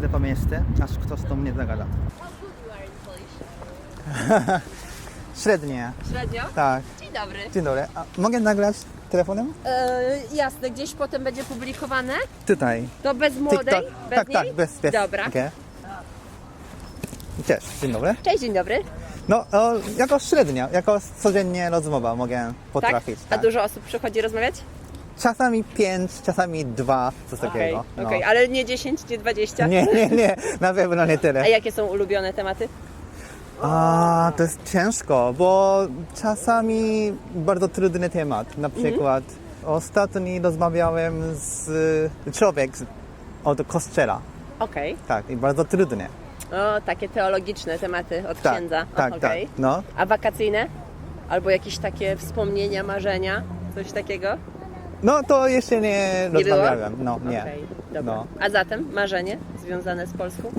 chodzę po mieście, aż ktoś do mnie zagada. How good you are in Polish? Średnie, Średnio? tak. Dzień dobry. Dzień dobry. A mogę nagrać telefonem? E, jasne, gdzieś potem będzie publikowane? Tutaj. To bez młodej? TikTok. Bez tak, niej? tak, bez, bez. Dobra. Okay. Cześć, dzień dobry. Cześć, dzień dobry. No, o, jako średnia, jako codziennie rozmowa mogę Tak? potrafić. A dużo osób przychodzi rozmawiać? Czasami pięć, czasami dwa, coś Okej, takiego. no. okej, ale nie 10, nie 20? Nie, nie, nie, na pewno nie tyle. A jakie są ulubione tematy? A, to jest ciężko, bo czasami bardzo trudny temat. Na Mhm. przykład ostatnio rozmawiałem z człowiek z- od kościoła. Okej. Tak, i bardzo trudne. O, takie teologiczne tematy od Tak, księdza. O, tak, okej. tak. No. A wakacyjne? Albo jakieś takie wspomnienia, marzenia? Coś takiego? No to jeszcze nie Nie było? rozmawiałem. No, nie. Okej, dobra. No. A zatem marzenie związane z Polską?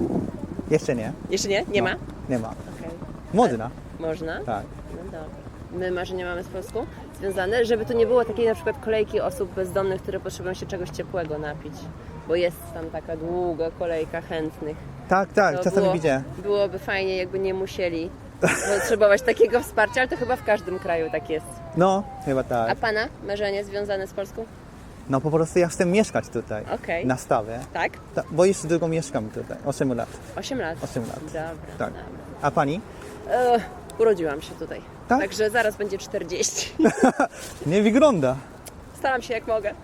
Jeszcze nie. Jeszcze nie? Nie no, ma? Nie ma. Okej. Można. Można? Tak. No dobra. My marzenia mamy z Polską związane, żeby to nie było takiej na przykład kolejki osób bezdomnych, które potrzebują się czegoś ciepłego napić. Bo jest tam taka długa kolejka chętnych. Tak, tak, To czasami było- widzę. Byłoby fajnie, jakby nie musieli potrzebować takiego wsparcia, ale to chyba w każdym kraju tak jest. No, chyba A tak. Pana marzenie związane z Polską? No po prostu ja chcę mieszkać tutaj. Okej. Na stawie. Tak? Ta, bo już długo mieszkam tutaj. 8 lat. 8 lat. 8 lat. Dobra, Tak. dobra. A pani? E, urodziłam się tutaj. Tak? Także zaraz będzie 40. Nie wygląda. Staram się jak mogę.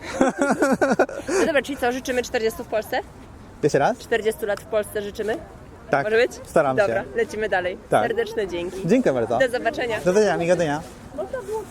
No dobra, czyli co, życzymy 40 w Polsce? Jeszcze raz? 40 lat w Polsce życzymy? Tak. Może być? Staram Dobra, się. lecimy dalej. Tak. Serdeczne dzięki. Dziękuję bardzo. Do zobaczenia. Do widzenia, miłego dnia.